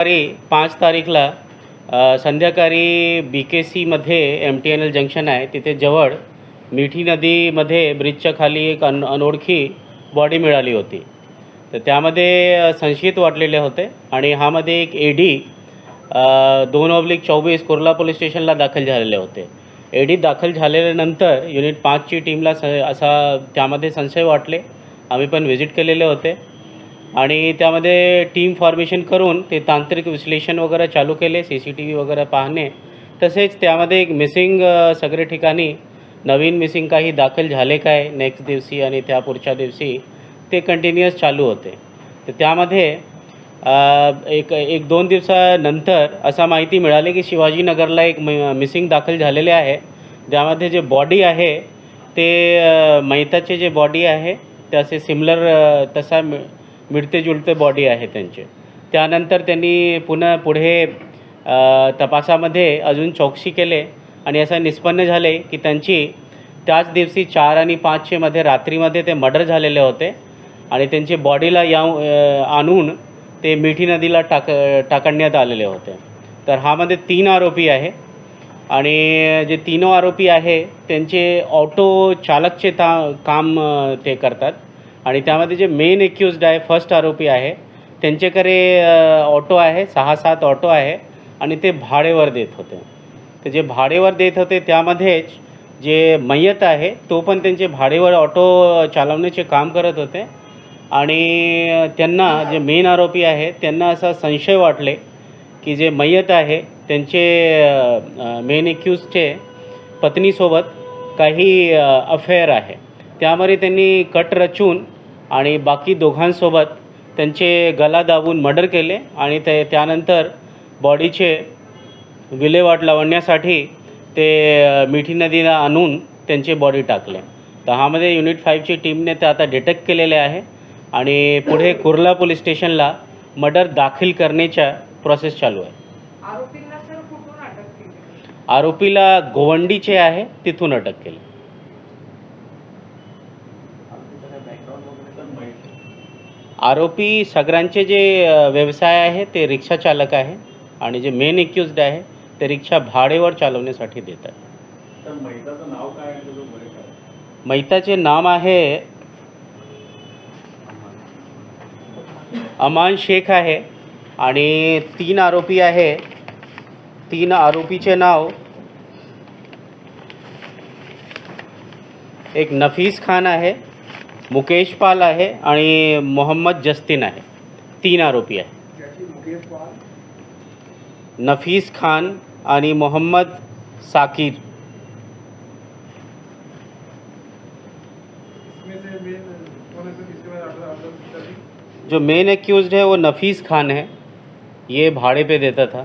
दुपारी पाच तारीखला संध्याकाळी बी के सीमध्ये M T N L junction आहे तिथे जवळ मिठी नदीमध्ये ब्रिजच्या खाली एक अन अनोळखी बॉडी मिळाली होती. तर त्यामध्ये संशयित वाटलेले होते आणि हामध्ये एक ए डी दोन ऑब्लिक चोवीस कुर्ला पोलीस स्टेशनला दाखल झालेले होते. ए डी दाखल झालेल्यानंतर युनिट पाचची टीमला स असा त्यामध्ये संशय वाटले. आम्ही पण व्हिजिट केलेले होते. आणि त्यामध्ये टीम फॉर्मेशन करून ते तांत्रिक विश्लेषण वगैरे चालू केले सी सी टी व्ही वगैरे पाहणे. तसेच त्यामध्ये एक मिसिंग सगळे ठिकाणी नवीन मिसिंग काही दाखल झाले काय नेक्स्ट दिवशी आणि त्या पुढच्या दिवशी ते कंटिन्युअस चालू होते. तर त्यामध्ये एक एक दोन दिवसानंतर असा माहिती मिळाली की शिवाजीनगरला एक मिसिंग दाखल झालेले आहे. त्यामध्ये जे बॉडी आहे ते मैताचे जे बॉडी आहे त्याचे सिमिलर तसा मि मिळते जुळते बॉडी आहे त्यांचे. त्यानंतर त्यांनी पुन्हा पुढे तपासामध्ये अजून चौकशी केले आणि असं निष्पन्न झाले की त्यांची त्याच दिवशी चार आणि पाचशेमध्ये रात्रीमध्ये ते मर्डर झालेले होते आणि त्यांची बॉडीला या आणून ते मिठी नदीला टाक टाकण्यात आलेले होते. तर हामध्ये तीन आरोपी आहे आणि जे तीन आरोपी आहे त्यांचे ऑटो चालकचे ता काम ते करतात. आणि त्यामध्ये जे मेन एक्युज्ड आहे फर्स्ट आरोपी आहे त्यांच्याकडे ऑटो आहे सहा सात ऑटो आहे आणि ते भाडेवर देत होते. तर जे भाडेवर देत होते त्यामध्येच जे मयत आहे तो पण त्यांचे भाडेवर ऑटो चालवण्याचे काम करत होते. आणि त्यांना जे मेन आरोपी आहे त्यांना असा संशय वाटले की जे मयत आहे त्यांचे मेन एक्यूजचे पत्नीसोबत काही अफेअर आहे. त्यामुळे त्यांनी कट रचून आणि बाकी दोघांसोबत त्यांचे गला दाबून मर्डर केले आणि ते त्यानंतर बॉडीचे विल्हेवाट लावण्यासाठी ते मिठी नदीला आणून त्यांचे बॉडी टाकले. तर ह्यामध्ये युनिट फाईव्हची टीमने ते आता डिटेक्ट केलेले आहे आणि पुढे कुर्ला पोलीस स्टेशनला मर्डर दाखल करण्याच्या प्रोसेस चालू आहे. आरोपीला गोवंडीचे आहे तिथून अटक केली. आरोपी सगळ्यांचे जे व्यवसाय आहे ते रिक्षा चालक आहे आणि जे मेन एक्युज्ड आहे ते रिक्षा भाडेवर चालवण्यासाठी देतात तर मैताचं नाव काय आहे मैताचे नाम आहे अमान शेख आहे आणि तीन आरोपी आहे. तीन आरोपीचे नाव एक नफीस खान आहे. मुकेश पाल आहे आणि मोहम्मद जस्तीन आहे. तीन आरोपी आहे पाल. नफीस खान आणि मोहम्मद साकीर. जो मेन एक्यूज है वो नफीस खान है। ये भाड़े पे देता था।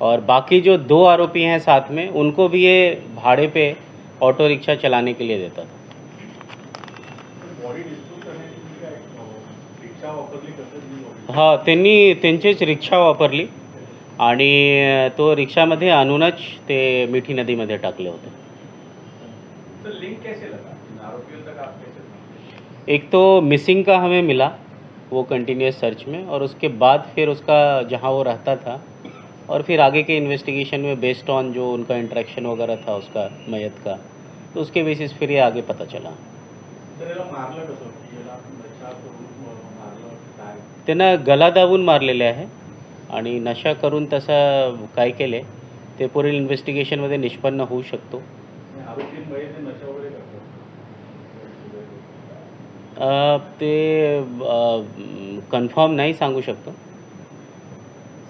और बाकी जो दो आरोपी हैं साथ में उनको भी ये भाड़े पे ऑटो रिक्शा चलाने के लिए देता था बॉडी डिस्पोज करण्याची काय रिक्षा वापरली कसं ती body? हा? त्यांनी त्यांचीच रिक्षा वापरली. आणि तो रिक्षामध्ये आणूनच ते मिठी नदीमध्ये टाकले होते? एक तो मिसिंग का हमें मिला वो कंटिन्यूस सर्च में और उसके बाद फिर उसका जहाँ वो रहता था और फिर आगे के इन्वेस्टिगेशन में बेस्ड ऑन जो उनका इंटरेक्शन वगैरह था उसका मयत का तो उसके बेसिस फिर ये आगे पता चला. त्यांना गला दाबून मारलेले आहे आणि नशा करून तसं काय केले ते पुढील इन्व्हेस्टिगेशनमध्ये निष्पन्न होऊ शकतो. ते कन्फर्म नाही सांगू शकतो.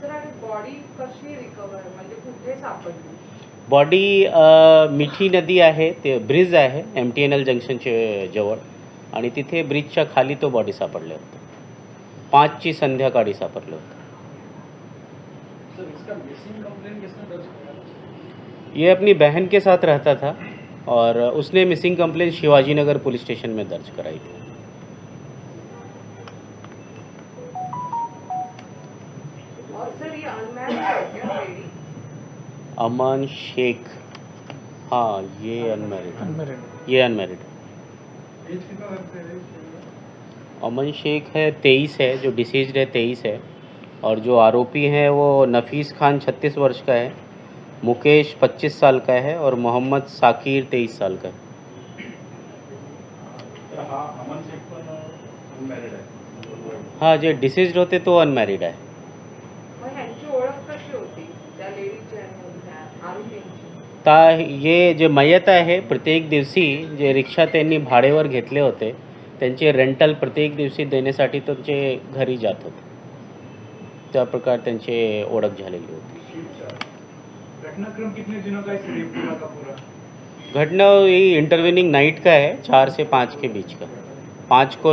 सर आणि बॉडी कशी रिकवर म्हणजे कुठे सापडली? बॉडी मिठी नदी आहे ते ब्रिज आहे एम टी एन एल जंक्शनचे जवळ. आणि तिथे ब्रिजच्या खाली तो बॉडी सापडले होते. पाचची संध्याकाळी सापडले होते. ये अपनी बहन के साथ रहता था और उसने missing complaint Shivaji Nagar police station में दर्ज कराई थी। अमन शेख। हाँ ये अनमेरिड ये अनमैरिड हैं अमन शेख है तेईस है जो डिसीज्ड है तेईस है। और जो आरोपी हैं वो नफीस खान 36 वर्ष का है मुकेश 25 साल का है और मोहम्मद साकिर 23 साल का है। हा अमन शेख पण अनमॅरिड आहे हाँ जे डिसीज्ड होते तो अनमेरिड आहे मग ह्यांची ओळख कशी होती त्या लेडीची आणि त्या आरोपींची ता ये जे मयत आहे प्रत्येक दिवशी जे रिक्षा त्यांनी भाडेवर घेतले होते त्यांचे रेंटल प्रत्येक दिवशी देण्यासाठी त्यांचे घरी जात होते. त्या प्रकार त्यांची ओळख झालेली होती. घटनाक्रम कितने दिनों का पूरा का पूरा? घटना ये इंटरविनिंग नाइट का है चार से पाँच के बीच का। पाँच को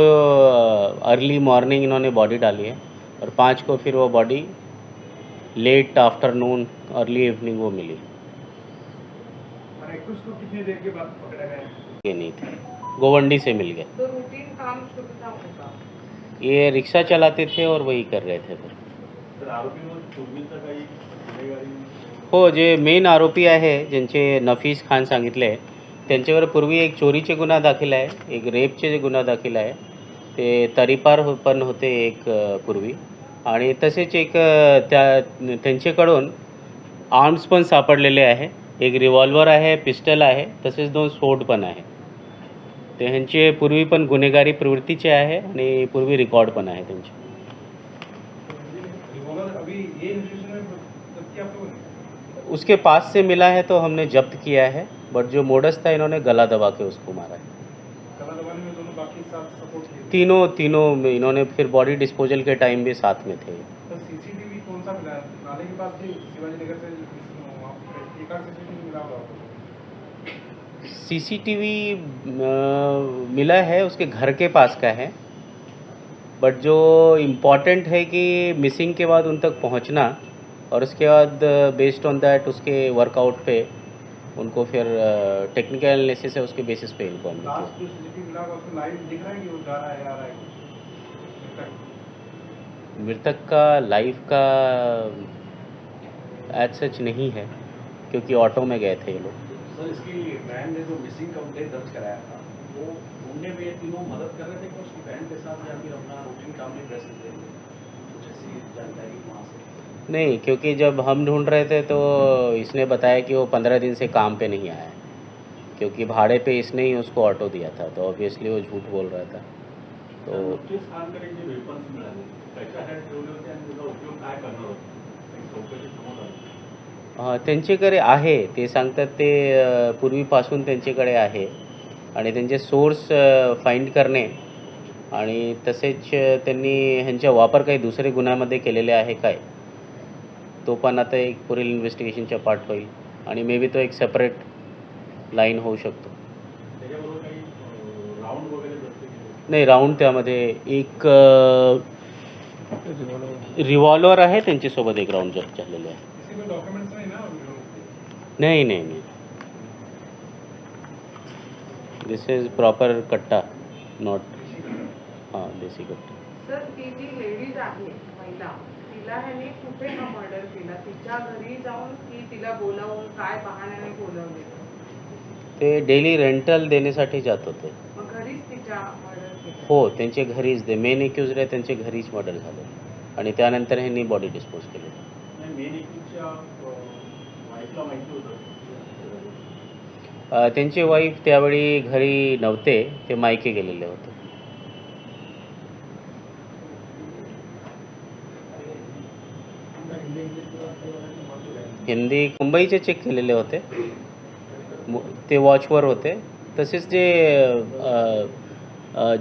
अर्ली मॉर्निंग इन्होंने बॉडी डाली है और पाँच को फिर वो body late afternoon early evening वो मिली। और एक्यूज को कितनी देर के बाद पकड़ा गया ये नहीं थे। गोवंडी से मिल गए। तो रूटीन काम शुरू था उनका ये रिक्शा चलाते थे और वही कर रहे थे फिर। हो जे मेन आरोपी आहे ज्यांचे नफीस खान सांगितले त्यांच्यावर पूर्वी एक चोरीचे गुन्हा दाखल आहे एक रेपचे जे गुन्हा दाखल आहे. ते तरीपार हो पण होते एक पूर्वी. आणि तसेच एक त्या त्यांच्याकडून आर्म्स पण सापडलेले आहे. एक रिव्हॉल्वर आहे पिस्टल आहे, तसेच दोन सोड पण आहे. ते ह्यांचे पूर्वी पण गुन्हेगारी प्रवृत्तीचे आहे आणि पूर्वी रेकॉर्ड पण आहे त्यांचे. रिवॉल्वर उसके पास से मिला है तो हमने जब्त किया है बट जो मोडस था इन्होंने गला दबा के उसको मारा है। तीनों तीनों में इन्होंने फिर बॉडी डिस्पोजल के टाइम भी साथ में थे। तो सीसीटीवी कौन सा मिला? नाले के पास शिवाजी नगर से सीसीटीवी मिला है उसके घर के पास का है। बट जो इंपॉर्टेंट है कि मिसिंग के बाद उन तक पहुँचना और उसके बाद बेस्ड ऑन दैट उसके वर्कआउट पे उनको फिर टेक्निकल एनालिसिस है उसके बेसिस पे इन्फॉर्म? मृतक। का लाइफ का एज सच नहीं है। क्योंकि ऑटो में गए थे ये लोग। सर इसकी ने जो मिसिंग कंप्लेंट दर्ज कराया था वो ढूँढने में ये तीनों मदद कर रहे थे कि उसकी के साथ या फिर अपना रूटीन काम में व्यस्त थे कुछ ऐसी जानकारी वहाँ से? नहीं क्योंकि जब हम ढूंढ रहे थे तो इसने बताया कि वो पंद्रह दिन से काम पे नहीं आया है। क्योंकि भाड़े पे इसने ही उसको ऑटो दिया था तो ऑब्वियसली वो झूठ बोल रहा था। तो त्यांच्याकडे आहे. ते सांगतात ते पूर्वीपासून त्यांच्याकडे आहे. आणि त्यांचे सोर्स फाइंड करणे. आणि तसेच त्यांनी ह्यांचा वापर काही दुसरे गुन्ह्यामध्ये केलेले आहे काय? तो पण आता एक पुढील इन्व्हेस्टिगेशनच्या पार्ट होईल. आणि मे बी तो एक सेपरेट लाईन होऊ शकतो. नाही राऊंड त्यामध्ये एक रिव्हॉल्वर आहे. त्यांच्यासोबत एक राऊंड जप्त झालेले आहे. नाही ना नहीं नहीं. दिस इज प्रॉपर कट्टा नॉट हां देसी कट्टा. सर ती जी लेडीज आहे महिला तिला ह्याने कुठे हा मर्डर केला? तिच्या घरी जाऊन की तिला बोलावून काय बहाण्याने बोलवले? ते डेली रेंटल देण्यासाठी जात होते. मग घरीच तिच्या मर्डर केला? हो त्यांचे घरीच ते मेन एक्युज आहे त्यांचे घरीच मर्डर झाले. आणि त्यानंतर ह्यांनी बॉडी डिस्पोज केली. मेन होतं. वाईफ त्यावेळी घरी नव्हते ते मायके गेलेले होते. हिंदी मुंबईचे चेक केलेले होते. ते वॉचवर होते. तसेच जे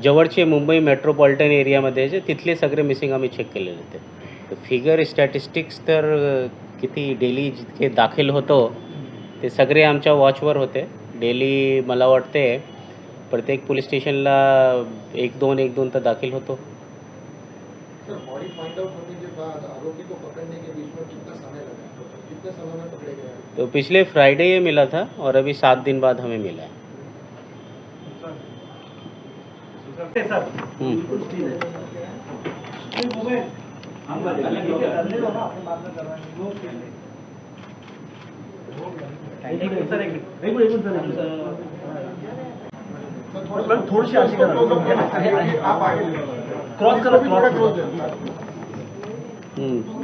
जवळचे मुंबई मेट्रोपॉलिटन एरियामध्ये जे तिथले सगळे मिसिंग आम्ही चेक केलेले होते. फिगर स्टॅटिस्टिक्स तर किती डेली जितके दाखल होतो ते सगळे आमच्या वॉचवर होते. डेली मला वाटते प्रत्येक पोलीस स्टेशनला एक दोन एक दोन तर दाखल होतो. सर बॉडी फाइंड आउट होने के बाद आरोपी को पकड़ने के बीच में कितना समय लगा? टोटल कितने समय में पकड़े गए? हैं? तो पिछले फ्राइडे ये मिला था और अभी सात दिन बाद हमें मिला है। हम्म. सर थोड़ी सी आगे आप आगे क्रॉस करो क्रॉस हम्म.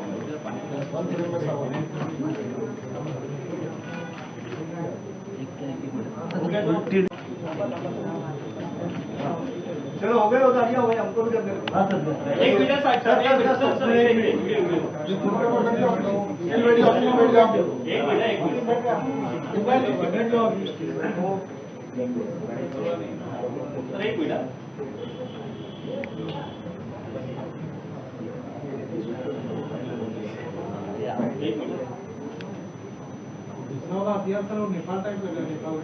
दिन में सवा चलो हो हो हो हमको भी करने एक मिनट सर सर एक मिनट सर सर एक मिनट वीडियो वीडियो बैठ जाओ बैठ जाओ एक मिनट एक मिनट सर एक मिनट एक नेपाल टाइप लगा नेपाल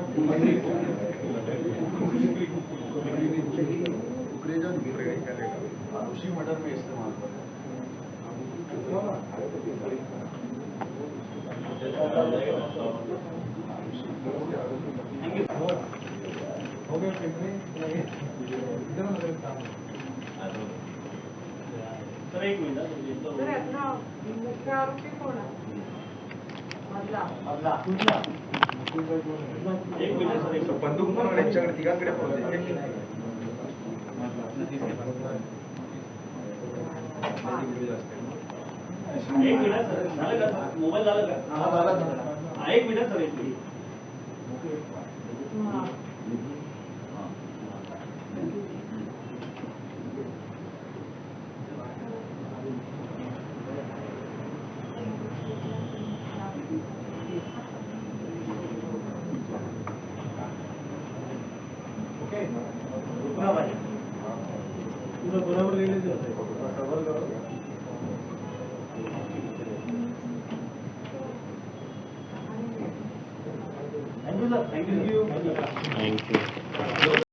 उसी मर्डर में इस्तेमाल कर सर एक मिनट मुख्य आरोपी एक मिनिट। बंदूक पण होते. एक मिनिट सर. झालं का सर? मोबाईल झालं का? एक मिनिट सर एक मिनिट.